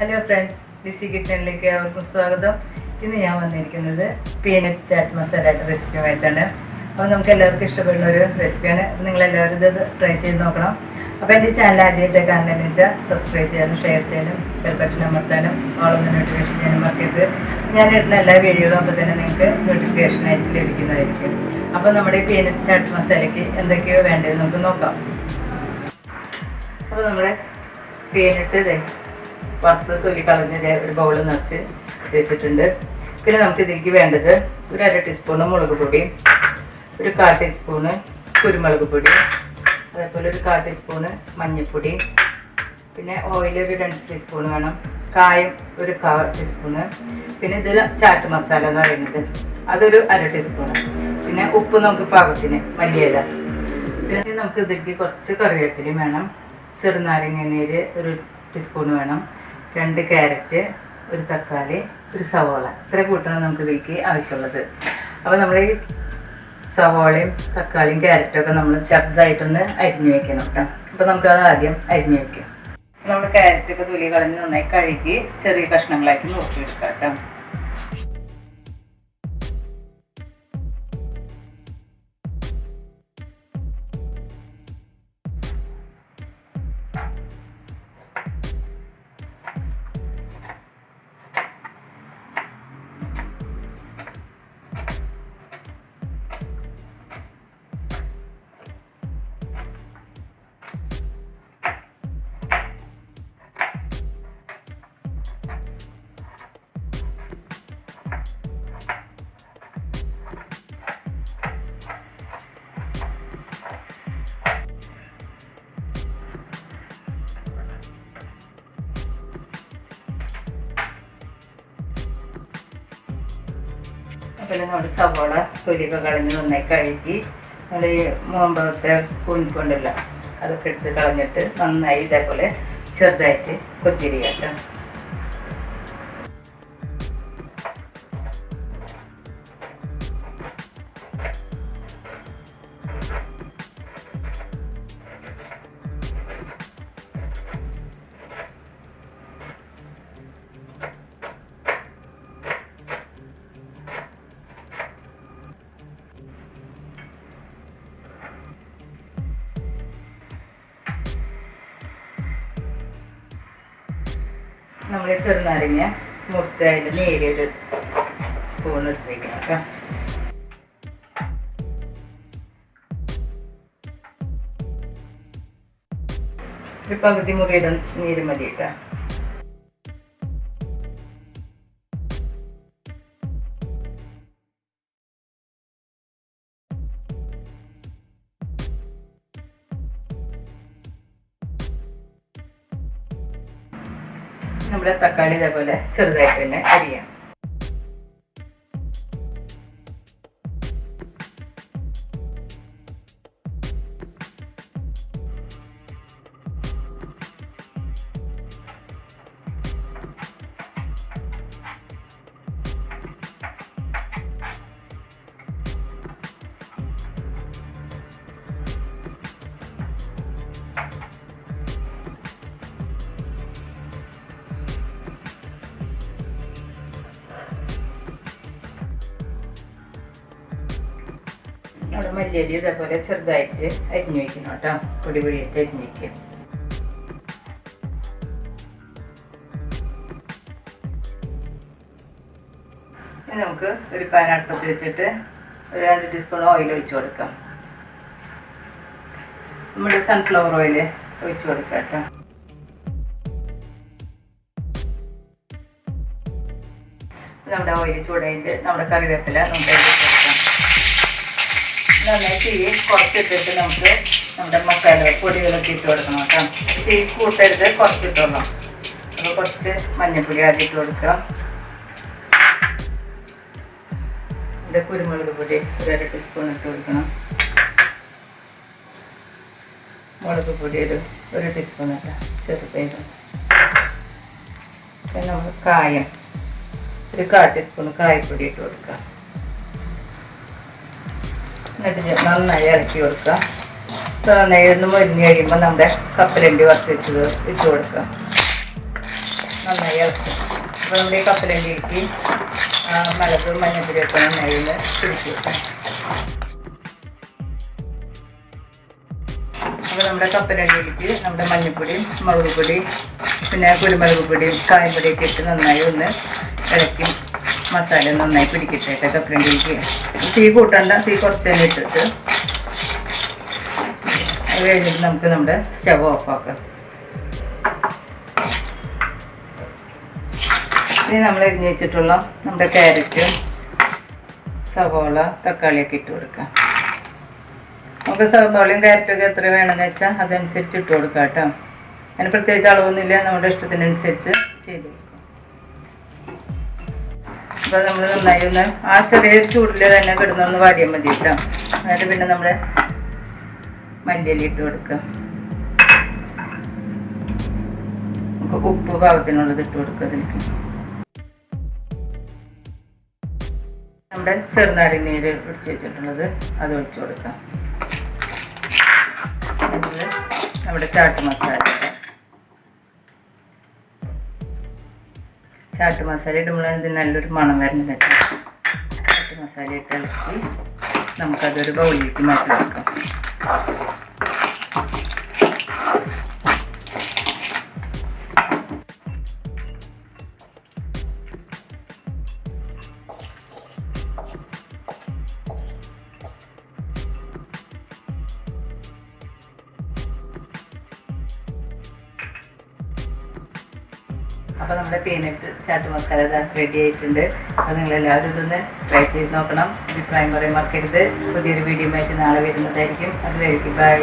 Hello friends BC കിച്ചണിലേക്ക് അവർക്കും സ്വാഗതം. ഇന്ന് ഞാൻ വന്നിരിക്കുന്നത് പീനട്ട് ചാറ്റ് മസാല റെസിപ്പിയുമായിട്ടാണ് അപ്പോൾ നമുക്ക് എല്ലാവർക്കും ഇഷ്ടപ്പെടുന്ന ഒരു റെസിപ്പിയാണ് എല്ലാവരും ഇത് ട്രൈ ചെയ്ത് നോക്കണം. അപ്പോൾ എന്റെ ചാനൽ ആദ്യമായിട്ട് കാണണമെന്ന് വെച്ചാൽ സബ്സ്ക്രൈബ് ചെയ്യാനും ഷെയർ ചെയ്യാനും ബെൽബട്ടൺ അമർത്താനും ഓളൊന്ന് നോട്ടിഫിക്കേഷൻ ചെയ്യാനും മറക്കരുത്. ഞാൻ ഇടുന്ന എല്ലാ വീഡിയോകളും അപ്പോൾ തന്നെ നിങ്ങൾക്ക് നോട്ടിഫിക്കേഷൻ ആയിട്ട് ലഭിക്കുന്നതായിരിക്കും. അപ്പോൾ നമ്മുടെ പീനട്ട് ചാറ്റ് മസാലയ്ക്ക് എന്തൊക്കെയോ വേണ്ടതെന്ന് നമുക്ക് നോക്കാം. അപ്പോൾ നമ്മുടെ പീനട്ട് ഇതേ വറുത്ത് കളഞ്ഞ ഒരു ബൗൾ നിറച്ച് വെച്ചിട്ടുണ്ട്. പിന്നെ നമുക്ക് ഇതിലേക്ക് വേണ്ടത് ഒരു അര ടീസ്പൂണ് മുളക് പൊടി ഒരു കാ ടീസ്പൂണ് കുരുമുളക് പൊടി അതേപോലെ ഒരു കാ ടീസ്പൂണ് മഞ്ഞൾപ്പൊടി പിന്നെ ഓയിൽ ഒരു രണ്ട് ടീസ്പൂൺ വേണം കായം ഒരു കാ ടീസ്പൂണ് പിന്നെ ഇതിൽ ചാട്ട് മസാല എന്ന് പറയുന്നത് അതൊരു അര ടീസ്പൂണ് പിന്നെ ഉപ്പ് നമുക്ക് പാകത്തിന് മല്ലിയില. പിന്നെ നമുക്ക് ഇതിലേക്ക് കുറച്ച് കറിവേപ്പിലയും വേണം. ചെറുനാരങ്ങ നീര് ഒരു ടീസ്പൂൺ വേണം. രണ്ട് ക്യാരറ്റ് ഒരു തക്കാളി ഒരു സവോള. ഇത്ര കൂട്ടണം നമുക്ക് ഇതിലേക്ക് ആവശ്യമുള്ളത്. അപ്പോൾ നമ്മൾ ഈ സവോളയും തക്കാളിയും ക്യാരറ്റും ഒക്കെ നമ്മൾ ചെറുതായിട്ടൊന്ന് അരിഞ്ഞു വെക്കണം കേട്ടോ അപ്പോൾ നമുക്കത് ആദ്യം അരിഞ്ഞു വെക്കാം. നമ്മൾ ക്യാരറ്റൊക്കെ തുലി കളഞ്ഞ് നന്നായി കഴുകി ചെറിയ കഷ്ണങ്ങളാക്കി നോക്കി വെക്കാം കേട്ടോ അപ്പോൾ നമ്മൾ സവോള തൊലിയൊക്കെ കളഞ്ഞ് നന്നായി കഴുകി നമ്മൾ ഈ മോമ്പഴത്തെ കുഞ്ഞിക്കൊണ്ടല്ല അതൊക്കെ എടുത്ത് കളഞ്ഞിട്ട് നന്നായി ഇതേപോലെ ചെറുതായിട്ട് കൊത്തിരിക്കട്ടോ നമ്മൾ ചെറുനാരങ്ങ മുറിച്ച് അതിൽ നേരിയൊരു സ്പൂൺ എടുത്ത് വയ്ക്കണം കേട്ടോ. ഒരു പകുതി മുറിയുടെ നീര് മതി കേട്ടോ. നമ്മുടെ തക്കാളി ഇതേപോലെ ചെറുതായിട്ട് തന്നെ അരിയാം. നമ്മുടെ മല്ലിയലി ഇതേപോലെ ചെറുതായിട്ട് അരിഞ്ഞു വയ്ക്കണം കേട്ടോ. പൊടി പൊടിയായിട്ട് അരിഞ്ഞു വയ്ക്കുക. ഇനി നമുക്ക് ഒരു പാൻ അടുപ്പത്ത് വെച്ചിട്ട് ഒരു രണ്ട് ടീസ്പൂൺ ഓയിൽ ഒഴിച്ചു കൊടുക്കാം. നമ്മുടെ സൺഫ്ലവർ ഓയിൽ ഒഴിച്ചു കൊടുക്കാം കേട്ടോ. നമ്മുടെ ഓയിൽ ചൂടായിട്ട് നമ്മുടെ കറിവേപ്പില നമുക്ക് അതിലേക്ക് ഈ കുറച്ചിട്ടിട്ട് നമുക്ക് നമ്മുടെ മസാല പൊടികളൊക്കെ ഇട്ട് കൊടുക്കണം കേട്ടോ. തീ കൂട്ടരുത് കുറച്ചിട്ടോളാം. അപ്പോൾ കുറച്ച് മഞ്ഞൾപ്പൊടി ആദ്യം ഇട്ട് കൊടുക്കാം. ഇവിടെ കുരുമുളക് പൊടി ഒരു അര ടീസ്പൂൺ ഇട്ട് കൊടുക്കണം. മുളക് പൊടി ഒരു ഒരു ടീസ്പൂൺ ഇട്ടാം ചെറുപയറും. പിന്നെ നമ്മൾ കായം. ഒരു കാ ടീസ്പൂൺ കായപ്പൊടി ഇട്ട് കൊടുക്കാം. എന്നിട്ട് നന്നായി ഇളക്കി കൊടുക്കുക. നന്നായി ഒന്ന് മൊരിഞ്ഞ് കഴിയുമ്പോൾ നമ്മുടെ കപ്പലണ്ടി വറുത്ത് വെച്ചത് ഇട്ട് കൊടുക്കുക. നന്നായി ഇളക്കും അപ്പോൾ നമ്മുടെ ഈ കപ്പലണ്ടിക്ക് മുളകും മഞ്ഞപ്പൊടിയൊക്കെ നന്നായി ഒന്ന് പിടിക്കും അപ്പോൾ നമ്മുടെ കപ്പലണ്ടിക്ക് നമ്മുടെ മഞ്ഞപ്പൊടിയും മുളക് പൊടി പിന്നെ കുരുമുളക് പൊടിയും കായംപൊടിയൊക്കെ ഇട്ട് നന്നായി ഒന്ന് ഇളക്കി. മസാല നന്നായി പിടിക്കട്ടെ. കേട്ടോ കപ്പലണ്ടിയിലേക്ക് തീ കൂട്ടണ്ട തീ കുറച്ച് തന്നെ ഇട്ടിട്ട്. അത് കഴിഞ്ഞിട്ട് നമുക്ക് നമ്മുടെ സ്റ്റവ് ഓഫാക്കാം ഇനി നമ്മൾ എരിഞ്ഞ് വെച്ചിട്ടുള്ള നമ്മുടെ ക്യാരറ്റ് സവോള തക്കാളിയൊക്കെ ഇട്ട് കൊടുക്കാം. നമുക്ക് സവോളയും ക്യാരറ്റൊക്കെ എത്ര വേണമെന്ന് വെച്ചാൽ അതനുസരിച്ച് ഇട്ട് കൊടുക്കാം കേട്ടോ. അതിന് പ്രത്യേകിച്ച് അളവൊന്നുമില്ല. നമ്മുടെ ഇഷ്ടത്തിനനുസരിച്ച് ചെയ്ത് കൊടുക്കാം. അപ്പോൾ നമ്മൾ നന്നായി ഒന്ന് ആ ചെറിയ ചൂടിൽ തന്നെ കിടന്നൊന്ന് വാടിയാൽ മതി കേട്ടോ. എന്നിട്ട് പിന്നെ നമ്മൾ മല്ലിയില ഇട്ട് കൊടുക്കുക നമുക്ക് ഉപ്പ് പാകത്തിനുള്ളത് ഇട്ട് കൊടുക്കുക അതിലേക്ക്. നമ്മുടെ ചെറുനാരങ്ങ നീര് ഒഴിച്ച് വെച്ചിട്ടുള്ളത് അത് ഒഴിച്ചു കൊടുക്കാം. നമ്മുടെ ചാട്ട് മസാല. ചാട്ട് മസാല ഇടുമ്പോഴാണ് ഇത് നല്ലൊരു മണം വരുന്നത് ചാട്ട് മസാലയൊക്കെ ഇളക്കി നമുക്കതൊരു ബൗളിലേക്ക് മാറ്റി വെക്കാം. അപ്പോൾ നമ്മുടെ പീനട്ട് ചാട്ട് മസാല റെഡി ആയിട്ടുണ്ട്. അപ്പോൾ നിങ്ങളെല്ലാവരും ഇതൊന്ന് ട്രൈ ചെയ്ത് നോക്കണം. അഭിപ്രായം പറയാൻ മറക്കരുത്. പുതിയൊരു വീഡിയോ ആയിട്ട് നാളെ വരുന്നതായിരിക്കും. അതുവരെയ്ക്ക് ബൈ